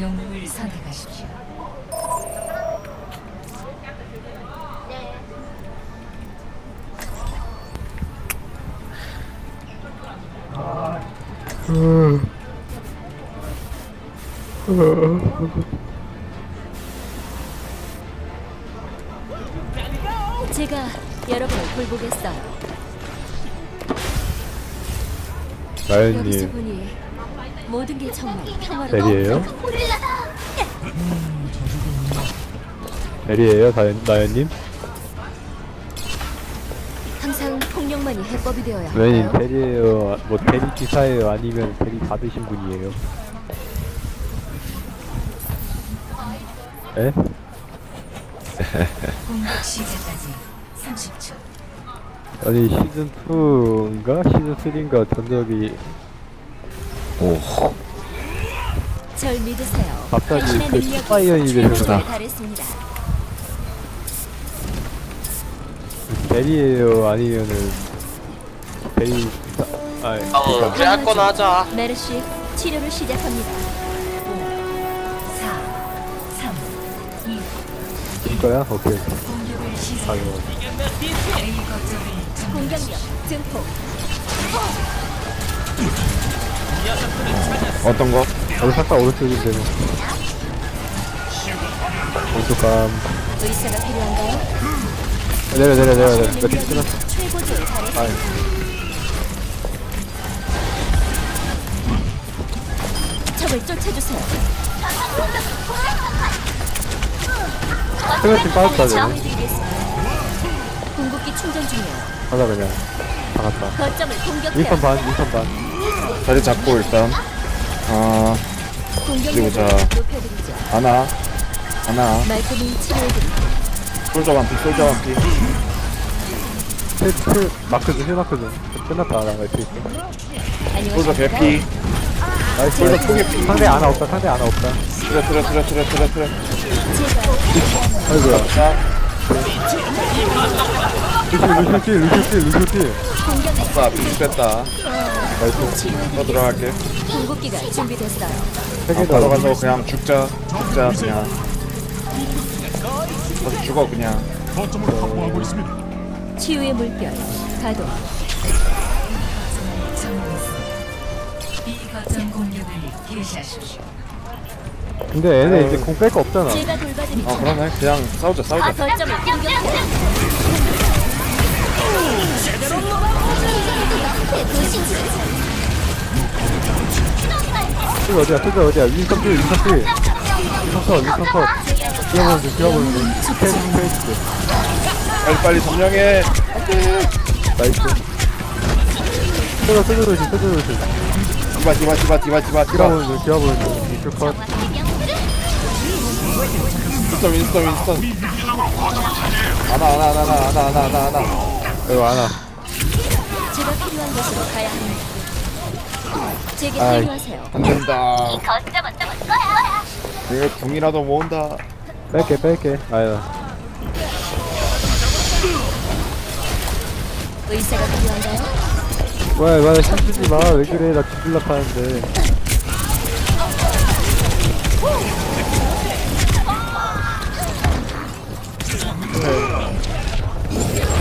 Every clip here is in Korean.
영웅을 선택하십시오. 제가 여러분을 돌보겠어요. 여기서 나연님 보니 모든 게 정말 평화로워. 베리예요? 베리예요, 다연, 나연님? 항상 폭력만이 해법이 되어야 나연님 할까요? 베리예요, 뭐 베리 기사예요, 아니면 베리 받으신 분이에요? 에? 공격 시작까지 30초. 아니 시즌 2인가 시즌 3인가 전적이 절 믿으세요. 갑자기 당신의 그 능력이 스파이언이 최고조에 되셨다. 달했습니다. 베리예요, 아니면은 베리? 아, 어, 그래 할 거나 하자. 메르시 치료를 시작합니다. 4, 3, 2, 이거야? 오케이. 공격을 시작. 아이고. A 거점을 점 공격력 증폭. 어떤 거? 여기 살짝 오른쪽인데 뭐. 오른쪽 감. 의사가 필요한가요? 내려 내려 내려 내려. 몇개 끊었어. 적을 쫓아주세요. 세면팀 빠졌다 쟤네. 궁극기 충전 중이에요. 가자 그냥. 다 갔다. 거점을 공격해요. 반, 윈선 반. 자리 잡고 일단 어 공격력을 자. 하나 하나. 솔저 완피 솔저 완피 힐, 힐, 마크 좀, 힐 마크 좀. 끝났다, 나 있어. 솔저? 개피 나이스. 솔저 초계피 상대 하나 없다, 상대 하나 없다. 트레 트레 트레 트레 트레 트레 아이고야. 자 루시, 루시, 루시, 루시, 루시. 공격력 자, 피 뺐다 더 들어갈게 궁극기가 준비됐어요. 세개 바로 더. 간다고 그냥 죽자 죽자 그냥 가서 죽어 그냥 치유의 물결 가동. 점령했습니다. B 거점 공격을 개시하십시오. 근데 얘네 이제 공 뺄 거 없잖아. 제가. 어 그러네 그냥 싸우자 싸우자 거점을 공격해요. 힐 어디야, 힐 어디야. 윈선 필, 윈선 필. 윈선 컷, 윈선 컷. 뛰어보는 중, 뛰어보는 중. 스페이스, 스페이스. 빨리 빨리 점령해 나이스. 쏘져, 쏘져, 조심, 쏘져, 조심. 디바 디바 디바 디바 디바 디바 뛰어보는 중, 뛰어보는 중. 윈선 컷. 윈스턴 윈스턴 윈스턴 하나 하나 하나 하나 하나 하나 하나 이거 하나. 제가 필요한 곳으로 가야 합니다. 제게 아이. 필요하세요. 안 된다 내가 궁이라도 모은다 뺄게, 뺄게. 아유. 의사가 필요한가요? 왜, 왜, 힘주지 마. 왜 그래. 나 뒤질라 하는데.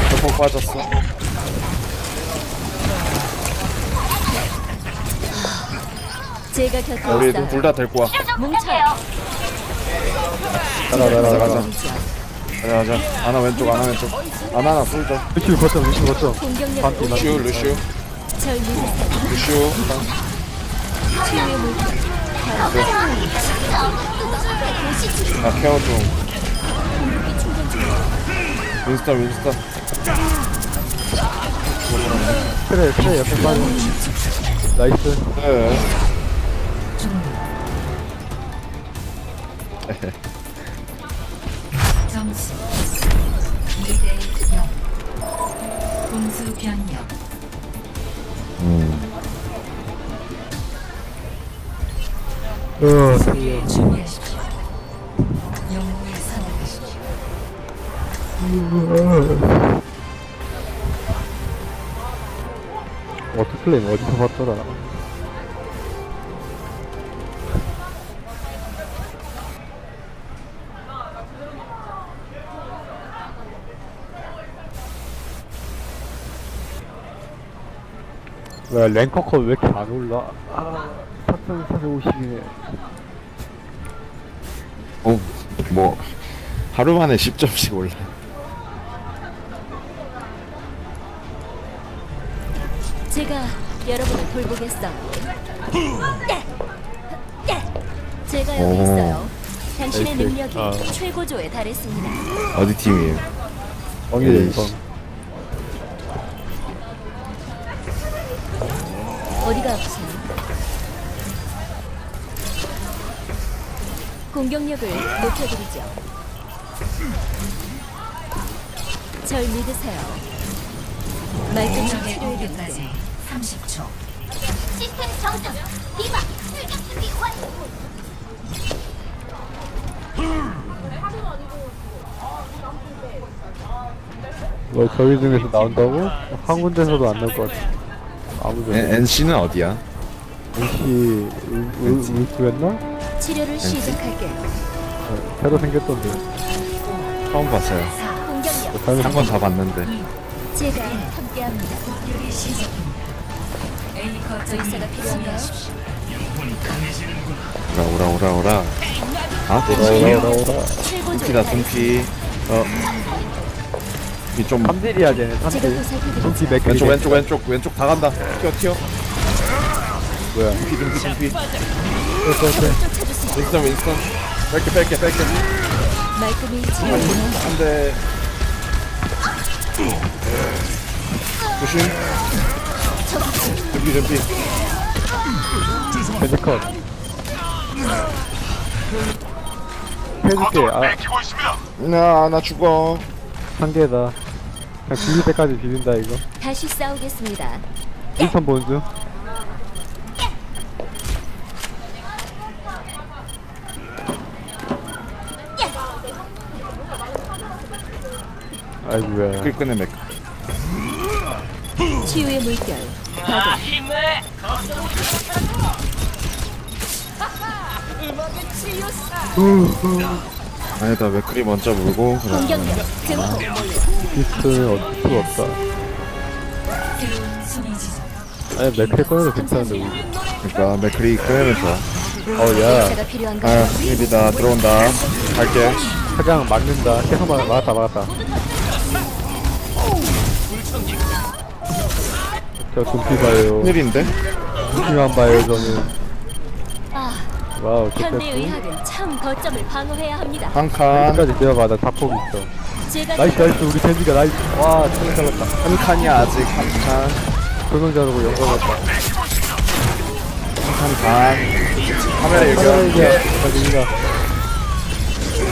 저폭 빠졌어 제가 곁에 우리 있어요. 둘 다 데리고 와 뭉쳐요. 가자, 가자, 가자 가자. 가자 하나 왼쪽 하나 왼쪽 하나 하나 솔져 루시 거점, 루시 거점. 공격력 반피, 절 믿으세요. 루슈 치유의 물결 나 케어 중이에요. 윈스턴 윈스턴 그래, 그래, 옆에 빠져. 나이스. 네. 점수 2대 0. 공수. 어, 준비하십시오. 영웅을 선택하십시오. 워터플레임 어디서 봤더라? 왜 랭커커 왜 이렇게 안 올라? 아, 4,450이네. 어, 뭐 하루 만에 10점씩 올라. 제가 여러분을 돌보겠어. 제가 여기 오. 있어요. 당신의 나이스. 능력이 아. 최고조에 달했습니다. 어디 팀이에요? 뻥이래, 에이씨. 공격력을 높여드리죠. 절 믿으세요. 말끔히 치료해드릴게요. 공격까지 30초. 시스템 정상. 디바. 출격 준비 완료. 뭐, 저희 중에서 나온다고? 한 군데서도 안 나올 것 같아. 아무도. 엔- NC는 어디야? NC, 울프였나? 치료를 시작할게요. 어, 새로 생겼던데. 처음 봤어요. 공격력. 다음에 한번 다 봤는데. 제가 함께합니다. 의사가 필요한가요? 오라 오라 오라 오라. 아, 오라? 오라, 오라. 달했습니다. 둠피. 어. 이좀 3딜이야, 쟤네, 제가 3딜. 보살펴드리죠. 둠피 맥 왼쪽 왼쪽 왼쪽 왼쪽 다 간다. 튀어 튀어. 뭐야. 둠피 둠피 둠피. 윈스턴 윈스턴. 뺄게 뺄게 뺄게. 말끔히 치료해드리죠. 안돼. 조심. 둠피 둠피. 벤지 컷. 해줄게. 아, 나나 죽어. 한 개다. 그냥 비빌 때까지 비빈다, 이거. 다시 싸우겠습니다. 1선 본수. 아이고야. 끌 끄네 맥. 치유의 물결. 가동. 아니다 맥크리 먼저 물고 공격력. 증폭. 비스트는 어쩔 수가 없다. 아니, 맥크리 꺼내도 괜찮은데, 우리. 그러니까 맥크리 끄면 좋아. 어, 야. 의사가 필요한가요? 아 일이다 들어온다. 갈게. 그냥 맞는다. 계속 막, 막았다, 막았다. 저 dum피 봐요. 일인데? dum피만 봐요, 저는. 아, 와우, 현대 좋겠어. 의학은 참 거점을 방어해야 합니다. 한 칸. 끝까지 뛰어봐, 나 자폭 있어. 제가 나이스, 나이스, 우리 젠지가 나이스. 와, 진짜 잘했다. 한 칸이야 아직 한 칸. 조명 자르고 영광했다. 한 칸. 카메라 하나 여기. 이게, 가지니가.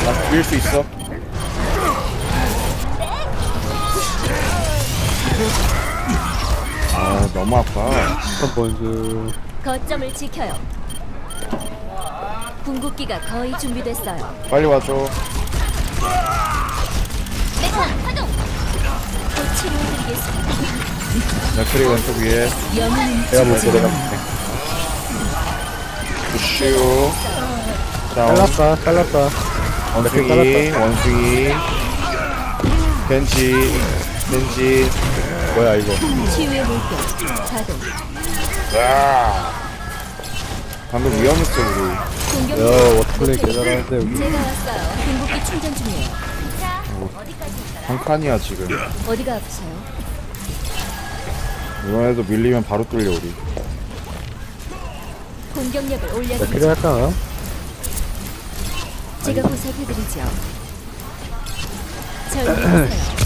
나 죽일 수 있어. 아 너무 아파. 한 본수. 거점을 지켜요. 궁극기가 거의 준비됐어요. 빨리 와줘. 곧 치료해드리겠습니다. 맥크리 왼쪽 위에. 영웅은 내가 볼게, 내가 볼게. 부슈. 다운. 잘랐다, 잘랐다. 원숭이. 벤지. 벤지. 뭐야, 이거. 치유의 물결. 가동. 아. 방금 위험했어 우리. 야, 워터플레이 개잘하는데, 우리. 제가 왔어요. 궁극기 충전 중이에요. 한 칸이야 지금. 어디가 아프세요? 이번에도 밀리면 바로 뚫려 우리. 공격력을 올려드리죠. 할까? 제가 보살펴드리죠. 절 믿으세요.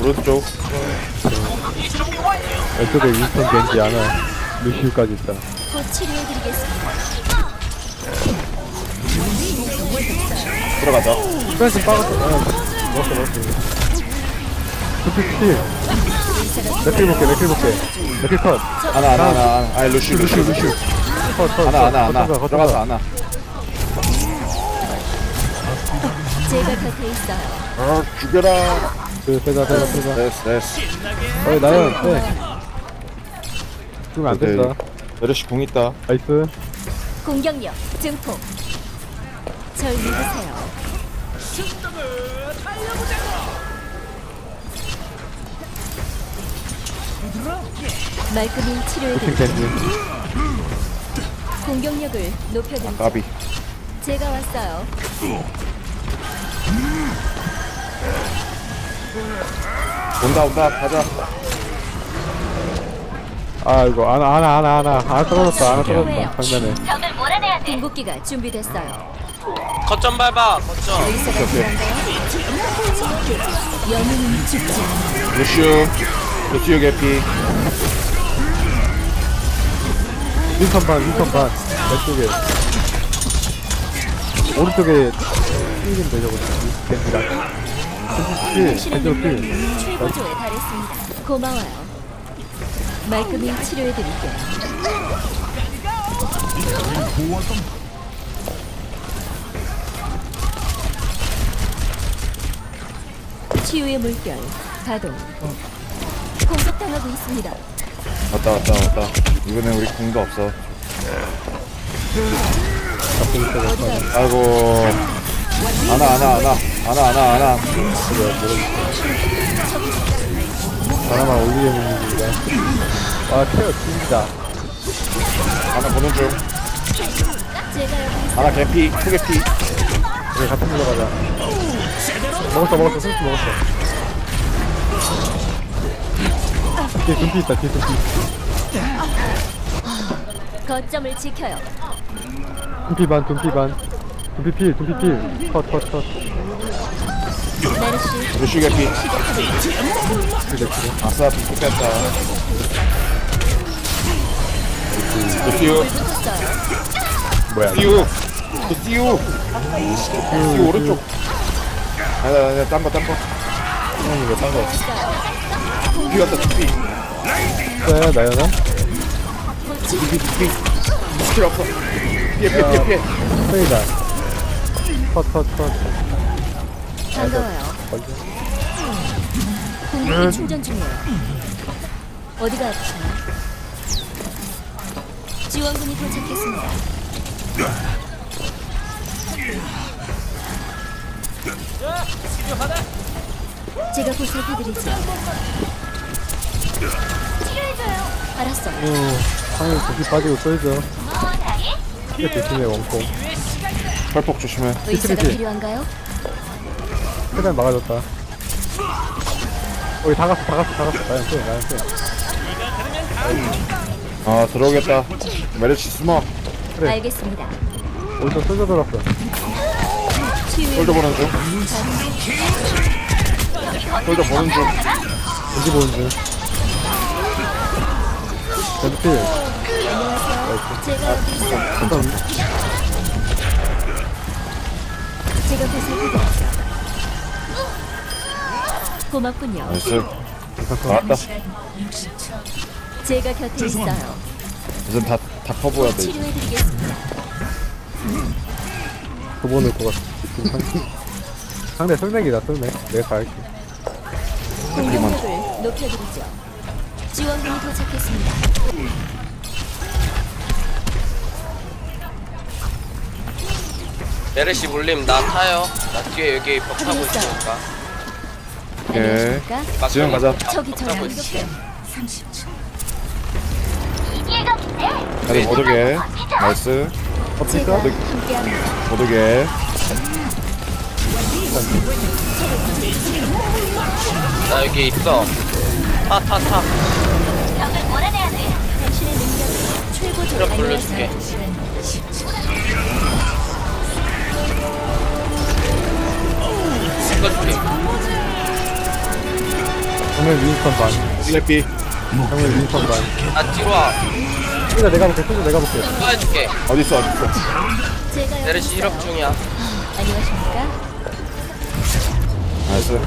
오른쪽. 왼쪽에 윈스턴 겐지 하나. 루시우까지 있다. 곧 치료해드리겠습니다. 들어가자. 좀 빠졌어. 아, 먹었어, 먹었어. 두피 피. 맥크리 볼게, 맥크리 볼게. 맥크리 컷. 하나 하나 하나. 아이 루시 루시 루시. 컷, 컷. 하나 하나 하나. 들어가서 컷. 하나. 제가 곁에 있어요. 아 죽여라. 그, 빼자, 빼자, 빼자. 됐어 됐어. 어이, 나연, 빼. 죽으면 안 된다. 메르시 궁 있다. 나이스. 공격력 증폭. 절 믿으세요. 말끔히 치료해드릴 겐지 공격력을 높여드리죠. 까비 제가 왔어요. 온다 온다. 가자. 아 이거 아나 아나 아나 아나. 아나 떨어졌다 아나 떨어졌다. 장면에. 적을 몰아내야 돼. 궁극기가 준비됐어요. 거점 밟아 거점. 의사가 필요한가요? 영웅은 죽지 않아. 루슈 루슈 개피. 윈선 반 윈선 반. 왼쪽에. 오른쪽에 겐지랑 겐지 겐지 겐지 최고조에 달했습니다. 고마워요. 말끔히 치료해드릴게요. 치유의 물결 가동. 공격당하고 있습니다. 왔다 왔다 왔다 이번엔 우리 궁도 없어 어디가 아이고 아나 아나 아나. 아나 아나 아나. 하나만 올리는 중이다. 아 케어 진짜 아나 보는 중. 아나 개피 투 개피. 우리 같이 들어가자. 먹었어 먹었어. 스위치 먹었어. 뒤에 둠피 있다 뒤에 둠피. 거점을 지켜요. 둠피 반 둠피 반 둠피 필 둠피 필 컷컷컷. 나르시 루슈 개피 아싸 빅 뺐다. 붙었어요. 뭐야 또 띠우 띠우 오른쪽. 아니 아니 아니 딴거 딴거. 형이 딴거. 왔어요. 띠 왔다 띠 있어요 나연아? 띠, 띠, 띠. 필요 없어. 피해 피해 피해 피해. 페이다 컷컷컷 반가워요. 공격기 충전 중이에요. 어디가 아프세요? 지원군이 도착했습니다. 제가 보살펴드리죠. 치료해줘요. 알았어. 어 방금 둠피 빠지고 쏘이죠 이게 대신에 원콩 펄폭 조심해. 의사가. 필요한가요? 최대한 막아줬다. 우리 다 갔어 다 갔어 다 갔어. 나연 쏘 나연 쏘아 들어오겠다. 메르시 숨어. 그래. 알겠습니다. 어디서 쏘져 들었어? 치유의 보는 중. 솔져 보는 중. 왠지 보는 중. 겐지. 필 제가 여기. 한번 제가 보살펴드리죠. 고맙군요. 시간 60초. 제가 곁에 있어요. 이젠 다, 다 퍼부어야 돼 이제 치료해드리겠습니다. 두번 올것 같아 지금 상대 상대 솔맥이다 솔맥 내가 다 할게 공격력을 높여드리죠. 지원군이 도착했습니다. 메르시 물림 나 타요. 나 뒤에 여기 벽 타고 있으니까. 오케이. 안녕하십니까? 지금 가자. 저기 저기 타고 있어 30초. 다들 못 오게. 나이스. 제가 네. 못 오게. 나 여기 있어. 타 타 타. 당신의 능력이 최고조 트럭 돌려줄게 찍어줄게. 정면 윈스턴 반. 슬래피 정면 윈스턴 반. 나 뒤로 와. 쏘자 내가 볼게. 쏘자 내가 볼게. 쏘아줄게. 어딨어 어딨어? 제가 있어요. 힐업 중이야. 안녕하십니까? 나이스